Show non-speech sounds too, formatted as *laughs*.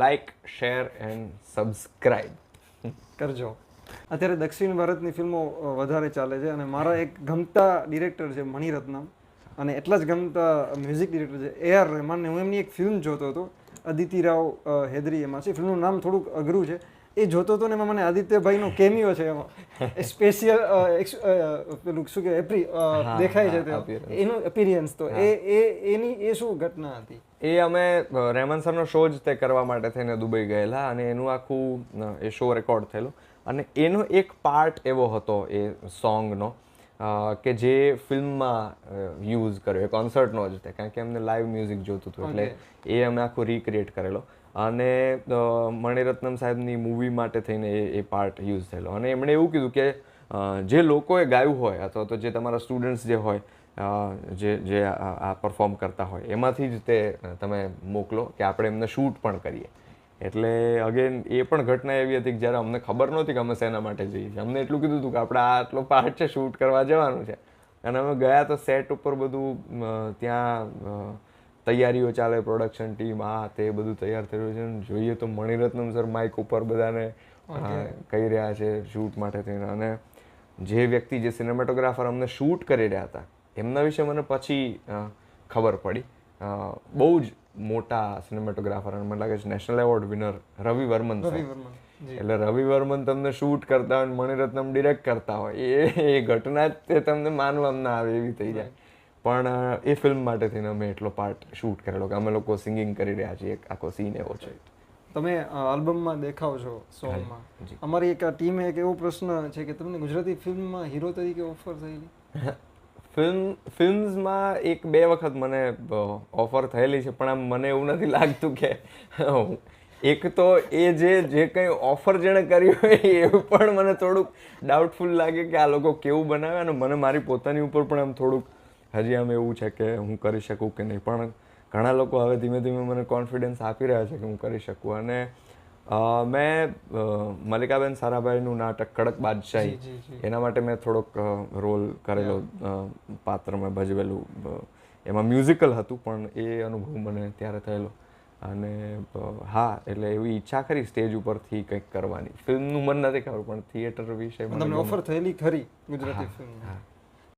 Like share and subscribe કરજો. અત્યારે દક્ષિણ ભારતની ફિલ્મો વધારે ચાલે છે અને મારા એક ગમતા ડિરેક્ટર છે મણિરત્નમ અને એટલા જ ગમતા મ્યુઝિક ડિરેક્ટર છે એ આર રહેમાનને હું એમની એક ફિલ્મ જોતો હતો. અદિતિ રાવ હેદરી એમાં છે. ફિલ્મનું નામ થોડુંક અઘરું છે. એ જોતો હતો ને એમાં મને આદિત્યભાઈનો કેમિયો છે એમાં. સ્પેશિયલ પેલું શું કે એપ્રી દેખાય છે એનું એપિરિયન્સ તો. એ એ એની એ શું ઘટના હતી? એ અમે રેમન સરનો શો જ તે કરવા માટે થઈને દુબઈ ગયેલા અને એનું આખું એ શો રેકોર્ડ થયેલો. અને એનો એક પાર્ટ એવો હતો એ સોંગનો કે જે ફિલ્મમાં યુઝ કર્યો એ કોન્સર્ટનો જ તે. કારણ કે અમને લાઈવ મ્યુઝિક જોતું હતું. એટલે એ અમે આખું રીક્રિએટ કરેલો. અને મણિરત્નમ સાહેબની મૂવી માટે થઈને એ એ પાર્ટ યુઝ થયેલો. અને એમણે એવું કીધું કે જે લોકોએ ગાયું હોય અથવા તો જે તમારા સ્ટુડન્ટ્સ જે હોય જે જે આ પરફોર્મ કરતા હોય, એમાંથી જ તે તમે મોકલો કે આપણે એમને શૂટ પણ કરીએ. એટલે અગેન એ પણ ઘટના એવી હતી કે જ્યારે અમને ખબર નહોતી કે અમે શેના માટે જઈએ છીએ. અમને એટલું કીધું હતું કે આપણે આ આટલો પાર્ટ છે શૂટ કરવા જવાનું છે. અને અમે ગયા તો સેટ ઉપર બધું ત્યાં તૈયારીઓ ચાલે પ્રોડક્શન ટીમ આ તે બધું તૈયાર થયું છે. જોઈએ તો મણિરત્નમ સર માઇક ઉપર બધાને કહી રહ્યા છે શૂટ માટે થઈને. અને જે વ્યક્તિ જે સિનેમેટોગ્રાફર અમને શૂટ કરી રહ્યા હતા એમના વિશે મને પછી ખબર પડી. બહુ જ મોટા સિનેમેટોગ્રાફર અને મને લાગે છે national award winner Ravi Varman Ravi Varman એટલે રવિ વર્મન તમને શૂટ કરતા હોય મણિરત્નમ ડિરેક્ટ કરતા હોય. એ એ ઘટના જ તે તમને માનવામાં ના આવે એવી થઈ જાય. પણ એ ફિલ્મ માટે થઈને અમે એટલો પાર્ટ શૂટ કરેલો કે અમે લોકો સિંગિંગ કરી રહ્યા છીએ એક આખો સીન એવો છે. તમે આલ્બમમાં દેખાવ છો સોંગમાં અમારી એક ટીમે એક એવો પ્રશ્ન છે કે તમને ગુજરાતી ફિલ્મમાં હીરો તરીકે ઓફર થયેલી? *laughs* ફિલ્મ ફિલ્મ્સમાં એક બે વખત મને ઓફર થયેલી છે પણ આમ મને એવું નથી લાગતું કે એક તો એ જે જે કંઈ ઓફર જેણે કરી હોય એવું પણ મને થોડુંક ડાઉટફુલ લાગે કે આ લોકો કેવું બનાવે અને મને મારી પોતાની ઉપર પણ આમ થોડુંક હજી આમ એવું છે કે હું કરી શકું કે નહીં. પણ ઘણા લોકો હવે ધીમે ધીમે મને કોન્ફિડન્સ આપી રહ્યા છે કે હું કરી શકું. અને મેં મલ્લિકાબેન સારાભાઈનું નાટક કડક બાદશાહી. એના માટે મેં થોડોક રોલ કરેલો પાત્ર મેં ભજવેલું. એમાં મ્યુઝિકલ હતું પણ એ અનુભવ મને ત્યારે થયેલો. અને હા એટલે એવી ઈચ્છા ખરી સ્ટેજ ઉપરથી કંઈક કરવાની. ફિલ્મનું મન નથી ખબર પણ થિયેટર વિશે ઓફર થયેલી ખરી ગુજરાતી ફિલ્મ